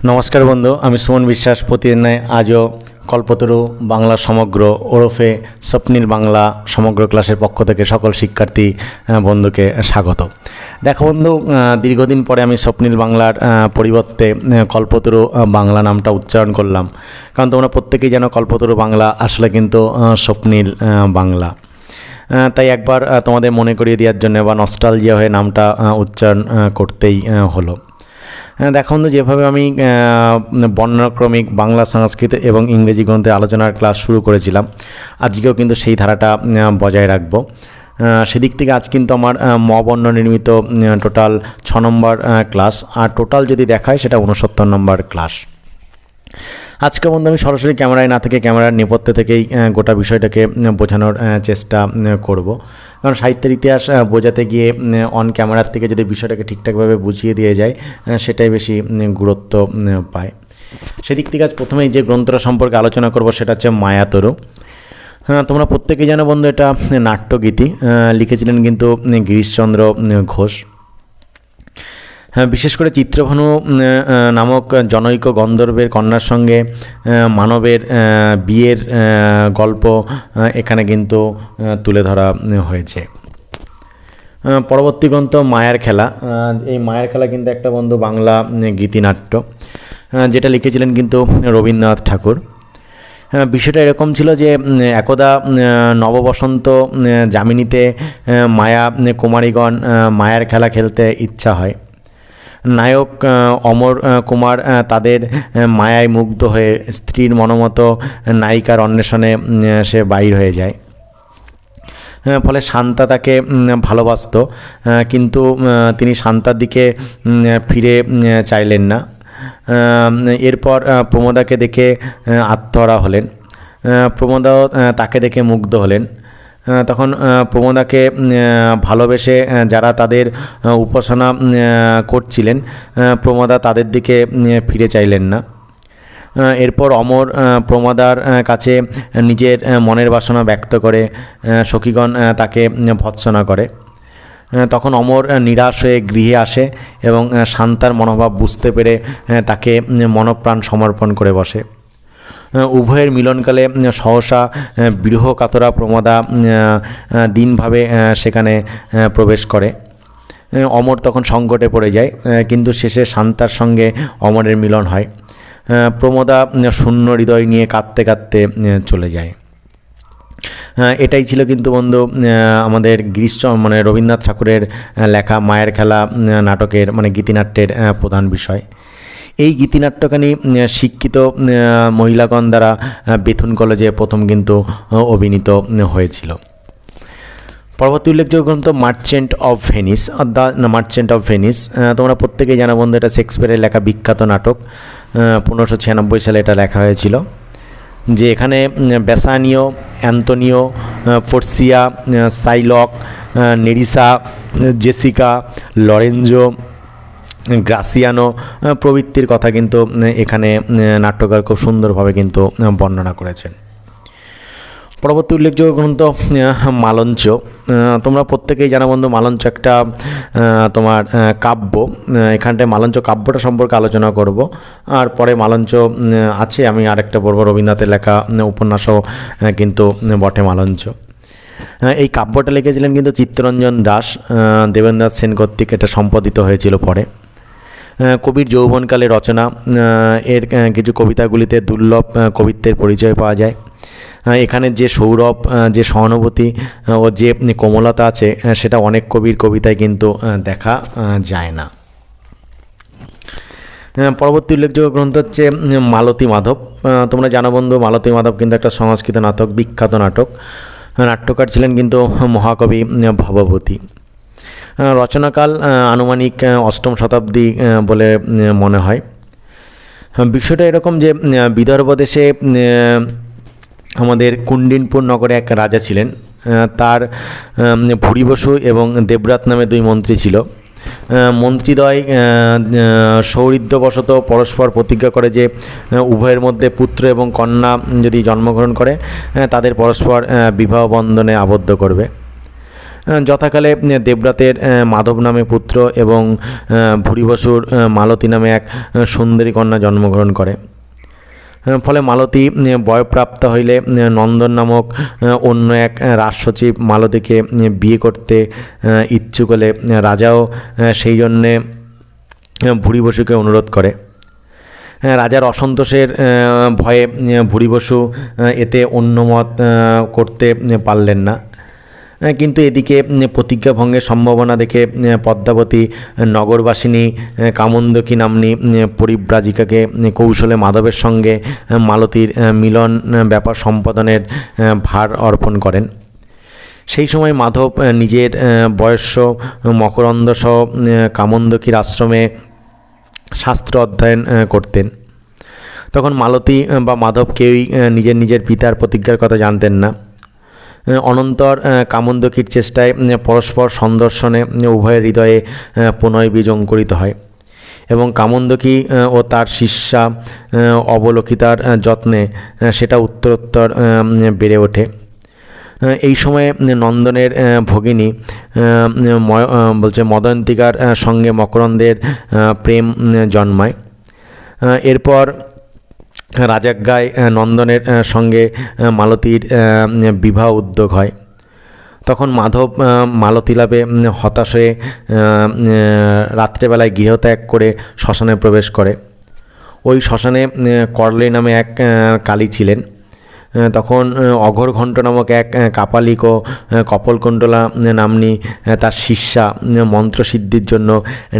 নমস্কার বন্ধু, আমি সুমন বিশ্বাস। প্রতিদিন আজও কল্পতরু বাংলা সমগ্র ওরফে স্বপ্নীল বাংলা সমগ্র ক্লাসের পক্ষ থেকে সকল শিক্ষার্থী বন্ধুকে স্বাগত। দেখো বন্ধু দীর্ঘদিন পরে আমি স্বপ্নীল বাংলার পরিবর্তে কল্পতরু বাংলা নামটা উচ্চারণ করলাম। কারণ তোমরা প্রত্যেকেই যেন কল্পতরু বাংলা আসলে কিন্তু স্বপ্নীল বাংলা। তাই একবার তোমাদের মনে করিয়ে দেওয়ার জন্য বা নস্টালজিয়া হয়ে নামটা উচ্চারণ করতেই হলো। হ্যাঁ দেখো যেভাবে আমি বর্ণাক্রমিক বাংলা সংস্কৃত এবং ইংরেজি গ্রন্থে আলোচনার ক্লাস শুরু করেছিলাম আজকেও কিন্তু সেই ধারাটা বজায় রাখব। সেদিক থেকে আজ কিন্তু আমার আহ, ম বর্ণ নির্মিত টোটাল ছ নম্বর ক্লাস আর টোটাল যদি দেখায় সেটা উনসত্তর নম্বর ক্লাস। আজকে বন্ধু আমি সরাসরি ক্যামেরায় না থেকে ক্যামেরার নেপথ্যে থেকেই গোটা বিষয়টাকে বোঝানোর চেষ্টা করব। কারণ সাহিত্যের ইতিহাস বোঝাতে গিয়ে অন ক্যামেরার থেকে যদি বিষয়টাকে ঠিকঠাকভাবে বুঝিয়ে দিয়ে যায় সেটাই বেশি গুরুত্ব পায়। সেদিক থেকে আজ প্রথমেই যে গ্রন্থটা সম্পর্কে আলোচনা করব, সেটা হচ্ছে মায়াতরু। হ্যাঁ তোমরা প্রত্যেকেই জানো বন্ধু, এটা নাট্যগীতি লিখেছিলেন কিন্তু গিরিশচন্দ্র ঘোষ। বিশেষ করে চিত্রভানু নামক জনৈক গন্ধর্বের কন্যার সঙ্গে মানবের বিয়ের গল্প এখানে কিন্তু তুলে ধরা হয়েছে। পরবর্তী গ্রন্থ মায়ের খেলা। এই মায়ের খেলা কিন্তু একটা বন্ধু বাংলা গীতিনাট্য। যেটা লিখেছিলেন কিন্তু রবীন্দ্রনাথ ঠাকুর। হ্যাঁ, বিষয়টা এরকম ছিল যে একদা নববসন্ত যামিনীতে মায়া কুমারীগণ মায়ের খেলা খেলতে ইচ্ছা হয়। নায়ক অমর কুমার তাদের মায়ায় মুগ্ধ হয়ে স্ত্রীর মনোমতো নায়িকার অন্বেষণে সে বাইর হয়ে যায়। ফলে শান্তা তাকে ভালোবাসতো কিন্তু তিনি শান্তার দিকে ফিরে চাইলেন না। এরপর প্রমোদাকে দেখে আত্মহারা হলেন। প্রমোদাও তাকে দেখে মুগ্ধ হলেন। তখন প্রমোদাকে ভালোবেসে যারা তাদের উপাসনা করছিলেন প্রমোদা তাদের দিকে ফিরে চাইলেন না। এরপর অমর প্রমদার কাছে নিজের মনের বাসনা ব্যক্ত করে সখীগণ তাকে ভৎসনা করে। তখন অমর নিরাশ হয়ে গৃহে আসে এবং শান্তার মনোভাব বুঝতে পেরে তাকে মনপ্রাণ সমর্পণ করে বসে। উভয়ের মিলনকালে সহসা আহ, বিরহ কাতরা প্রমদা দিনভাবে সেখানে প্রবেশ করে। অমর তখন সংকটে পড়ে যায় কিন্তু শেষে শান্তার সঙ্গে অমরের মিলন হয়। প্রমোদা শূন্য হৃদয় নিয়ে কাঁদতে কাঁদতে চলে যায়। এটাই ছিল কিন্তু বন্ধু আমাদের গ্রীষ্ম মানে রবীন্দ্রনাথ ঠাকুরের লেখা মায়ের খেলা নাটকের মানে গীতিনাট্যের প্রধান বিষয়। এই গীতিনাট্যখানি শিক্ষিত মহিলাগণ দ্বারা বেথুন কলেজে প্রথম কিন্তু অভিনীত হয়েছিল। পরবর্তী উল্লেখযোগ্য গ্রন্থ Merchant of Venice the Merchant of Venice তোমরা প্রত্যেকেই জানো বন্ধু, এটা শেক্সপিয়ারের লেখা বিখ্যাত নাটক পনেরোশো ছিয়ানব্বই সালে এটা লেখা হয়েছিল, যে এখানে Bassanio Antonio Portia Shylock Nerissa, Jessica, Lorenzo Gratiano প্রভৃতির কথা কিন্তু এখানে নাট্যকার খুব সুন্দরভাবে কিন্তু বর্ণনা করেছেন। পরবর্তী উল্লেখযোগ্য গ্রন্থ মালঞ্চ। তোমরা প্রত্যেকেই জানা বন্ধু, মালঞ্চ একটা তোমার কাব্য। এখানটায় মালঞ্চ কাব্যটা সম্পর্কে আলোচনা করব। আর পরে মালঞ্চ আছে, আমি আরেকটা বলব রবীন্দ্রনাথের লেখা উপন্যাসও কিন্তু বটে মালঞ্চ। এই কাব্যটা লিখেছিলেন কিন্তু চিত্তরঞ্জন দাস। দেবেন্দ্রনাথ সেন কর্তৃক এটা সম্পাদিত হয়েছিল পরে। কবির যৌবনকালে রচনা এর কিছু কবিতাগুলিতে দুর্লভ কবিত্বের পরিচয় পাওয়া যায়। এখানে যে সৌরভ যে সহানুভূতি ও যে কোমলতা আছে সেটা অনেক কবির কবিতায় কিন্তু দেখা যায় না। পরবর্তী উল্লেখযোগ্য গ্রন্থ হচ্ছে মালতী মাধব। তোমরা জানো বন্ধু, মালতী মাধব কিন্তু একটা সংস্কৃত নাটক, বিখ্যাত নাটক। নাট্যকার ছিলেন কিন্তু মহাকবি ভবভূতি। রচনাকাল আনুমানিক অষ্টম শতাব্দী বলে মনে হয়। বিষয়টা এরকম যে বিদর্ভ দেশে আমাদের কুন্ডিনপুর নগরে এক রাজা ছিলেন। তার ভুরি বসু এবং দেবরাত নামে দুই মন্ত্রী ছিল। মন্ত্রীদ্বয় সৌহৃদ্যবশত পরস্পর প্রতিজ্ঞা করে যে উভয়ের মধ্যে পুত্র এবং কন্যা যদি জন্মগ্রহণ করে তাদের পরস্পর বিবাহ বন্ধনে আবদ্ধ করবে। যথাকালে দেবরাতের মাধব নামে পুত্র এবং ভুরিবসুর মালতী নামে এক সুন্দরী কন্যা জন্মগ্রহণ করে। ফলে মালতী বয়প্রাপ্ত হইলে নন্দন নামক অন্য এক রাজসচিব মালতীকে বিয়ে করতে ইচ্ছুক হলে রাজাও সেই জন্যে ভুরি বসুকে অনুরোধ করে। রাজার অসন্তোষের ভয়ে ভুরি বসু এতে অন্যমত করতে পারলেন না। কিন্তু এদিকে প্রতিজ্ঞা ভঙ্গের সম্ভাবনা দেখে পদ্মাবতী নগরবাসিনী কামন্দকী নামনি পরিব্রাজিকাকে কৌশলে মাধবের সঙ্গে মালতীর মিলন ব্যাপার সম্পাদনের ভার অর্পণ করেন। সেই সময় মাধব নিজের বয়স্য, মকরন্দ সহ কামন্দকীর আশ্রমে শাস্ত্র অধ্যয়ন করতেন। তখন মালতী বা মাধব কেউই নিজের নিজের পিতার প্রতিজ্ঞার কথা জানতেন না। অনন্তর কামন্দকীর চেষ্টায় পরস্পর সন্দর্শনে উভয়ের হৃদয়ে পুনয় বীজ অঙ্কুরিত হয়। এবং কামন্দকী ও তার শিষ্যা অবলোকিতার যত্নে সেটা উত্তরোত্তর বেড়ে ওঠে। এই সময়ে নন্দনের ভগিনী বলছে মদন্তিকার সঙ্গে মকরন্দের প্রেম জন্মায়। এরপর রাজাজ্ঞায় নন্দনের সঙ্গে মালতীর বিবাহ উদ্যোগ হয়। তখন মাধব মালতী লাভে হতাশ হয়ে রাত্রেবেলায় গৃহত্যাগ করে শ্মশানে প্রবেশ করে। ওই শ্মশানে করলে নামে এক কালী ছিলেন। তখন অঘর ঘণ্ট নামক এক কাপালিক ও কপলকুণ্ডলা নামনি তার শিষ্যা মন্ত্রসিদ্ধির জন্য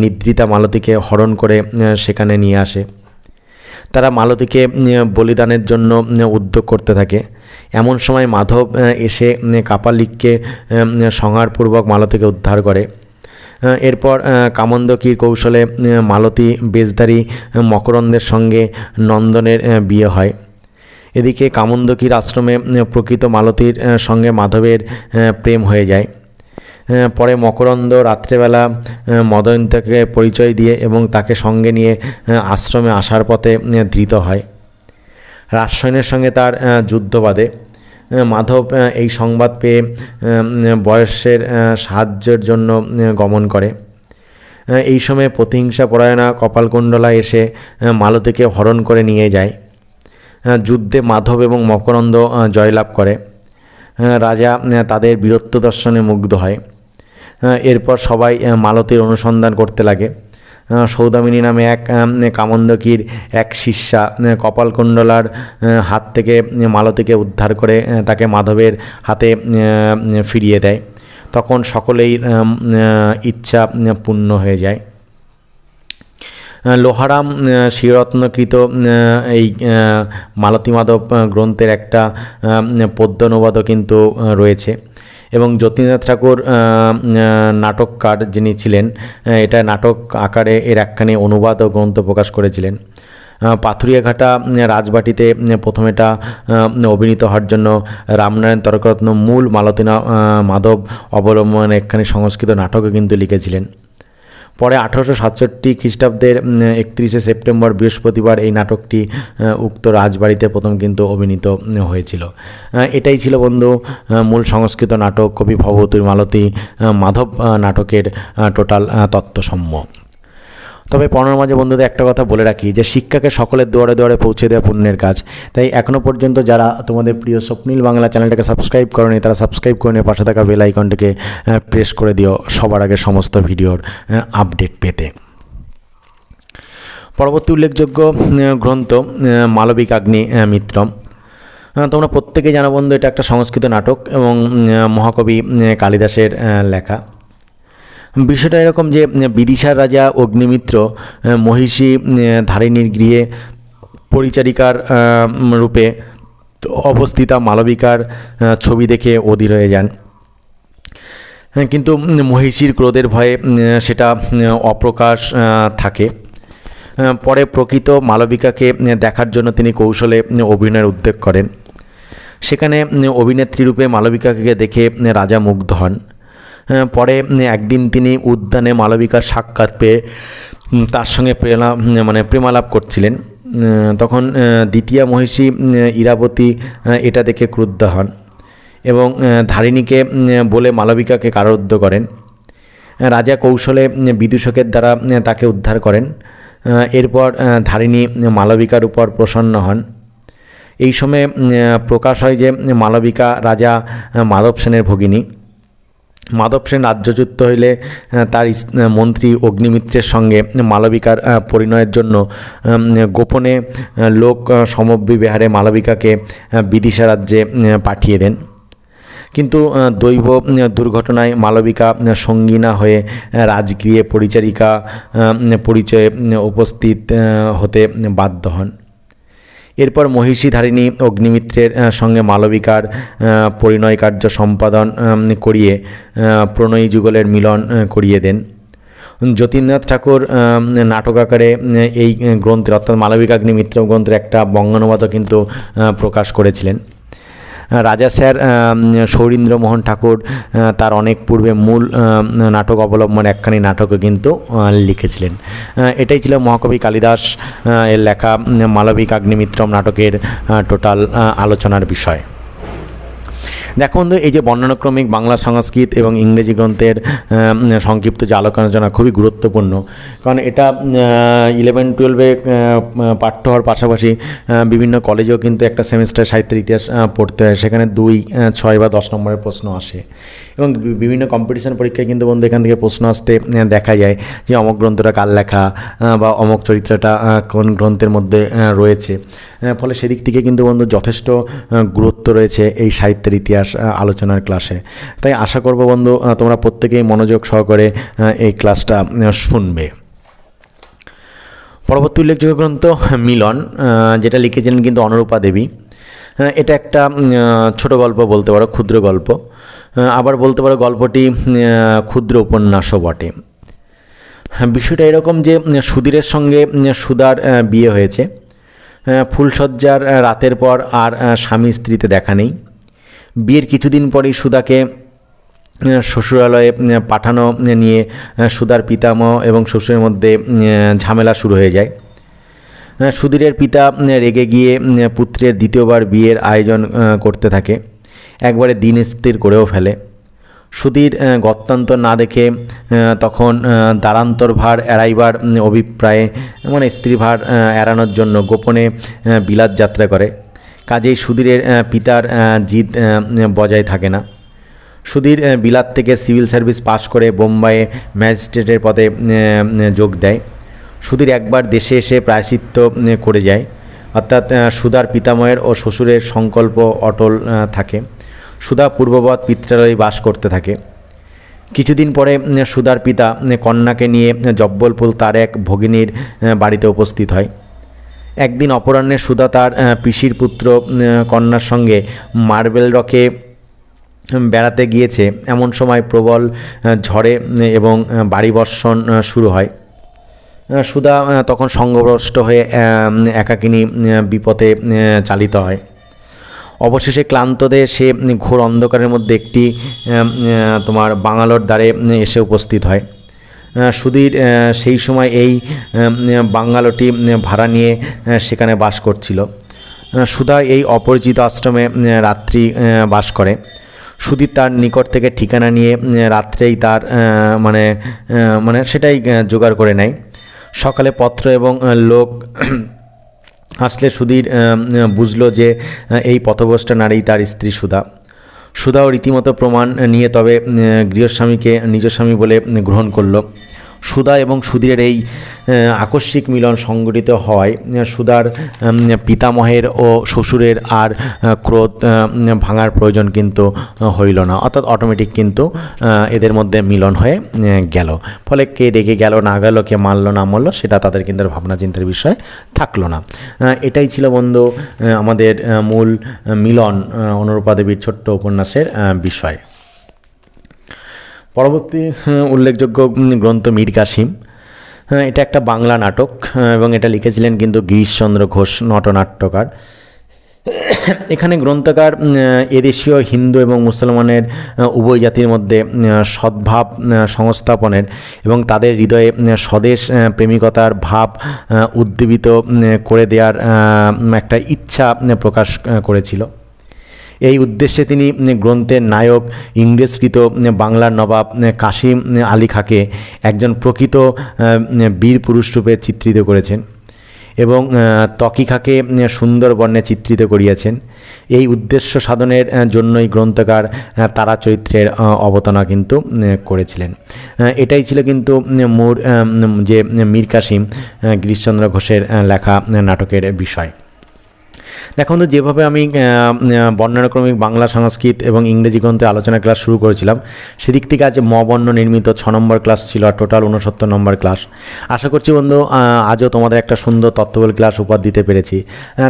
নিদ্রিতা মালতীকে হরণ করে সেখানে নিয়ে আসে। তারা মালতীকে বলিদানের জন্য উদ্যোগ করতে থাকে। এমন সময় মাধব এসে কাপালিককে সংহারপূর্বক মালতীকে উদ্ধার করে। এরপর কামন্দকীর কৌশলে মালতী বেজদারি মকরন্দের সঙ্গে নন্দনের বিয়ে হয়। এদিকে কামন্দকীর আশ্রমে প্রকৃত মালতীর সঙ্গে মাধবের প্রেম হয়ে যায়। পরে মকরন্দ রাত্রেবেলা মদয়ন্তকে পরিচয় দিয়ে এবং তাকে সঙ্গে নিয়ে আশ্রমে আসার পথে ধৃত হয়। রাজসৈন্যের সঙ্গে তার যুদ্ধ বাদে মাধব এই সংবাদ পেয়ে বয়সের সাহায্যের জন্য গমন করে। এই সময় প্রতিহিংসা পরায়ণা কপালকুণ্ডলা এসে মালতীকে হরণ করে নিয়ে যায়। যুদ্ধে মাধব এবং মকরন্দ জয়লাভ করে। রাজা তাদের বীরত্ব দর্শনে মুগ্ধ হয়। এরপর সবাই মালতীর অনুসন্ধান করতে লাগে। সৌদামিনী নামে এক কামন্দকীর এক শিষ্যা কপালকুণ্ডলার হাত থেকে মালতীকে উদ্ধার করে তাকে মাধবের হাতে ফিরিয়ে দেয়। তখন সকলেই ইচ্ছা পূর্ণ হয়ে যায়। লোহারাম শিরত্নকৃত এই মালতী মাধব গ্রন্থের একটা পদ্যানুবাদও কিন্তু রয়েছে। এবং যতীন্দ্রনাথ ঠাকুর নাটককার যিনি ছিলেন এটা নাটক আকারে এর একখানি অনুবাদ ও গ্রন্থ প্রকাশ করেছিলেন। পাথুরিয়াঘাটা রাজবাটিতে প্রথম এটা অভিনীত হওয়ার জন্য রামনারায়ণ তর্করত্ন মূল মালতীনা মাধব অবলম্বন একখানি সংস্কৃত নাটকও কিন্তু লিখেছিলেন। পরে আঠারোশো সাতষট্টি খ্রিস্টাব্দের একত্রিশে সেপ্টেম্বর বৃহস্পতিবার এই নাটকটি উক্ত রাজবাড়িতে প্রথম কিন্তু অভিনীত হয়েছিল। এটাই ছিল বন্ধু মূল সংস্কৃত নাটক কবি ভবতুর মালতী মাধব নাটকের টোটাল তত্ত্বসম্য তবে পড়ানোর মাঝে বন্ধুদের একটা কথা বলে রাখি যে শিক্ষাকে সকলের দুয়ারে দুয়ারে পৌঁছে দেওয়া পুণ্যের কাজ। তাই এখনও পর্যন্ত যারা তোমাদের প্রিয় স্বপ্নীল বাংলা চ্যানেলটাকে সাবস্ক্রাইব করেনি, তারা সাবস্ক্রাইব করে নিয়ে পাশে থাকা বেল আইকনটাকে প্রেস করে দিও সবার আগে সমস্ত ভিডিওর আপডেট পেতে। পরবর্তী উল্লেখযোগ্য গ্রন্থ মালবিক আগ্নি মিত্রম তোমরা প্রত্যেকে জানো বন্ধু, এটা একটা সংস্কৃত নাটক এবং মহাকবি কালিদাসের লেখা। বিষয়টা এরকম যে বিদিশার রাজা, অগ্নিমিত্র মহিষী ধারিণীর গৃহে পরিচারিকার রূপে অবস্থিতা মালবিকার ছবি দেখে অধীর হয়ে যান। কিন্তু মহিষীর ক্রোধের ভয়ে সেটা অপ্রকাশ থাকে। পরে প্রকৃত মালবিকাকে দেখার জন্য তিনি কৌশলে অভিনয়ের উদ্যোগ করেন। সেখানে অভিনেত্রী রূপে মালবিকাকে দেখে রাজা মুগ্ধ হন। পরে একদিন তিনি উদ্যানে মালবিকার সাক্ষাৎ পেয়ে তার সঙ্গে প্রেমা মানে প্রেমালাপ করছিলেন। তখন দ্বিতীয় মহিষী ইরাবতী এটা দেখে ক্রুদ্ধ হন এবং ধারিণীকে বলে মালবিকাকে কারারুদ্ধ করেন। রাজা কৌশলে বিদূষকের দ্বারা তাকে উদ্ধার করেন। এরপর ধারিণী মালবিকার উপর প্রসন্ন হন। এই সময়ে প্রকাশ হয় যে মালবিকা রাজা মাধব সেনের ভগিনী। মাধব সেন রাজ্যচ্যুত হইলে তার মন্ত্রী অগ্নিমিত্রের সঙ্গে মালবিকার পরিণয়ের জন্য গোপনে লোক আহ, সমবিহারে মালবিকাকে বিদিশা রাজ্যে পাঠিয়ে দেন। কিন্তু দৈব দুর্ঘটনায় মালবিকা সঙ্গীনা হয়ে রাজগৃহে পরিচারিকা পরিচয়ে উপস্থিত হতে বাধ্য হন। এরপর মহিষীধারিণী অগ্নিমিত্রের সঙ্গে মালবিকার পরিণয় কার্য সম্পাদন করিয়ে প্রণয়ী যুগলের মিলন করিয়ে দেন। যতীন্দ্রনাথ ঠাকুর নাটক আকারে এই গ্রন্থের অর্থাৎ মালবিকাগ্নিমিত্র গ্রন্থের একটা বঙ্গানুবাদও কিন্তু প্রকাশ করেছিলেন। রাজা স্যার সৌরীন্দ্রমোহন ঠাকুর তার অনেক পূর্বে মূল নাটক অবলম্বন একখানি নাটকও কিন্তু লিখেছিলেন। এটাই ছিল মহাকবি কালিদাস এর লেখা মালবিক আগ্নিমিত্রম নাটকের টোটাল আলোচনার বিষয়। দেখো বন্ধু, এই যে বর্ণনাক্রমিক বাংলা সংস্কৃত এবং ইংরেজি গ্রন্থের সংক্ষিপ্ত যে আলোচনা খুবই গুরুত্বপূর্ণ। কারণ এটা ইলেভেন টুয়েলভে পাঠ্য হওয়ার পাশাপাশি বিভিন্ন কলেজেও কিন্তু একটা সেমিস্টার সাহিত্যের ইতিহাস পড়তে হয়। সেখানে দুই ছয় বা দশ নম্বরের প্রশ্ন আসে। এবং বিভিন্ন কম্পিটিশন পরীক্ষায় কিন্তু বন্ধু, এখান থেকে প্রশ্ন আসতে দেখা যায় যে অমক গ্রন্থটা কার লেখা বা অমক চরিত্রটা কোন গ্রন্থের মধ্যে রয়েছে। ফলে সেদিক থেকে কিন্তু বন্ধু, যথেষ্ট গুরুত্ব রয়েছে এই সাহিত্যের ইতিহাস আহ, আলোচনার ক্লাসে। তাই আশা করব বন্ধু তোমরা প্রত্যেকেই মনোযোগ সহকারে এই ক্লাসটা শুনবে। পরবর্তী উল্লেখযোগ্য গ্রন্থ মিলন যেটা লিখেছিলেন কিন্তু অনুরূপা দেবী। এটা একটা ছোট গল্প বলতে পারো ক্ষুদ্র গল্প। আবার বলতে পারো গল্পটি ক্ষুদ্র উপন্যাসও বটে। হ্যাঁ, বিষয়টা এরকম যে সুধীরের সঙ্গে সুধার বিয়ে হয়েছে। ফুলসজ্জার রাতের পর আর স্বামী স্ত্রীতে দেখা নেই। বিয়ের কিছুদিন পরেই আহ, শ্বশুরালয়ে পাঠানো নিয়ে সুধার পিতামহ এবং শ্বশুরের মধ্যে ঝামেলা শুরু হয়ে যায়। সুধীরের পিতা রেগে গিয়ে পুত্রের দ্বিতীয়বার বিয়ের আয়োজন করতে থাকে। একবারে দিন স্থির করেও ফেলে। সুধীর গত্যান্তর না দেখে তখন দ্বারান্তর ভার এড়াইবার অভিপ্রায়ে মানে স্ত্রী ভার এড়ানোর জন্য গোপনে বিলাত যাত্রা করে। কাজেই সুধীরের পিতার জিদ বজায় থাকে না। সুধীর বিলাত থেকে সিভিল সার্ভিস পাশ করে বোম্বাইয়ে ম্যাজিস্ট্রেটের পদে যোগ দেয়। সুধীর একবার দেশে এসে প্রায়শ্চিত্ত করে যায়। অর্থাৎ সুধার পিতামহের ও শ্বশুরের সংকল্প অটল থাকে। সুধা পূর্ববৎ পিত্রালয়ে বাস করতে থাকে। কিছুদিন পরে সুধার পিতা কন্যাকে নিয়ে জব্বলপুর তার এক ভগিনীর বাড়িতে উপস্থিত হয়। একদিন অপরাহ্নে সুধা তার পিসির পুত্র কন্যার সঙ্গে মার্বেল রকে বেড়াতে গিয়েছে। এমন সময় প্রবল ঝড়ে এবং বাড়ি বর্ষণ শুরু হয়। সুধা তখন সঙ্গভ্রষ্ট হয়ে একাকিনী বিপথে চালিত হয়। অবশেষে ক্লান্তদের সে ঘোর অন্ধকারের মধ্যে একটি তোমার বাঙালোর দ্বারে এসে উপস্থিত হয়। সুধীর সেই সময় এই বাঙ্গালোটি ভাড়া নিয়ে সেখানে বাস করছিল। সুধা এই অপরিচিত আশ্রমে রাত্রি বাস করে। সুধীর তার নিকট থেকে ঠিকানা নিয়ে রাত্রেই তার মানে মানে সেটাই জোগাড় করে নেয়। সকালে পত্র এবং লোক আসলে সুধীর বুঝলো যে এই পথভ্রষ্ট নারী তার স্ত্রী সুধা। সুধাও রীতিমতো প্রমাণ নিয়ে তবে গৃহস্বামীকে নিজস্বামী বলে গ্রহণ করল। সুধা এবং সুধীরের এই আকস্মিক মিলন সংগঠিত আহ, সুধার পিতামহের ও শ্বশুরের আর ক্রোধ ভাঙার প্রয়োজন কিন্তু হইল না। অর্থাৎ অটোমেটিক কিন্তু এদের মধ্যে মিলন হয়ে গেল। ফলে কে রেগে গেল না গেল কে মারলো না মারলো সেটা তাদের কিন্তু ভাবনা চিন্তার বিষয় থাকল না। এটাই ছিল বন্ধু আমাদের মূল মিলন অনুরূপা দেবীর ছোট্ট উপন্যাসের বিষয়। পরবর্তী উল্লেখযোগ্য গ্রন্থ মীর কাসিম। হ্যাঁ এটা একটা বাংলা নাটক এবং এটা লিখেছিলেন কিন্তু গিরিশচন্দ্র ঘোষ, নটনাট্যকার। এখানে গ্রন্থকার এদেশীয় হিন্দু এবং মুসলমানের উভয় জাতির মধ্যে সদ্ভাব সংস্থাপনের এবং তাদের হৃদয়ে স্বদেশ প্রেমিকতার ভাব উদ্দীপিত করে দেওয়ার একটা ইচ্ছা প্রকাশ করেছিল। এই উদ্দেশ্যে তিনি গ্রন্থের নায়ক ইংরেজকৃত বাংলার নবাব কাশিম আলী খাঁকে একজন প্রকৃত বীর পুরুষ রূপে চিত্রিত করেছেন এবং আহ, ত্বকী খাঁকে উম, সুন্দর বর্ণে চিত্রিত করিয়াছেন। এই উদ্দেশ্য সাধনের জন্যই গ্রন্থকার তারা চরিত্রের অবতারণা কিন্তু করেছিলেন। এটাই ছিল কিন্তু মোর যে মীর কাসিম গিরিশচন্দ্র ঘোষের লেখা নাটকের বিষয়। দেখুন তো, যেভাবে আমি বর্ণানুক্রমিক বাংলা, সংস্কৃত এবং ইংরেজি গ্রন্থে আলোচনা ক্লাস শুরু করেছিলাম, সেদিক থেকে আজ মবর্ণ নির্মিত ছ নম্বর ক্লাস ছিল আর টোটাল উনসত্তর নম্বর ক্লাস। আশা করছি বন্ধু আজও তোমাদের একটা সুন্দর তত্ত্ববল ক্লাস উপহার দিতে পেরেছি।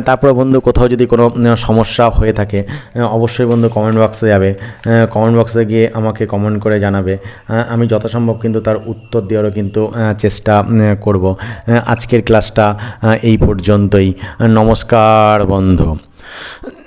তারপরে বন্ধু, কোথাও যদি কোনো সমস্যা হয়ে থাকে অবশ্যই বন্ধু কমেন্ট বক্সে যাবে। কমেন্ট বক্সে গিয়ে আমাকে কমেন্ট করে জানাবে। আমি যথাসম্ভব কিন্তু তার উত্তর দেওয়ারও কিন্তু চেষ্টা করব। আজকের ক্লাসটা এই পর্যন্তই। নমস্কার বন্ধু।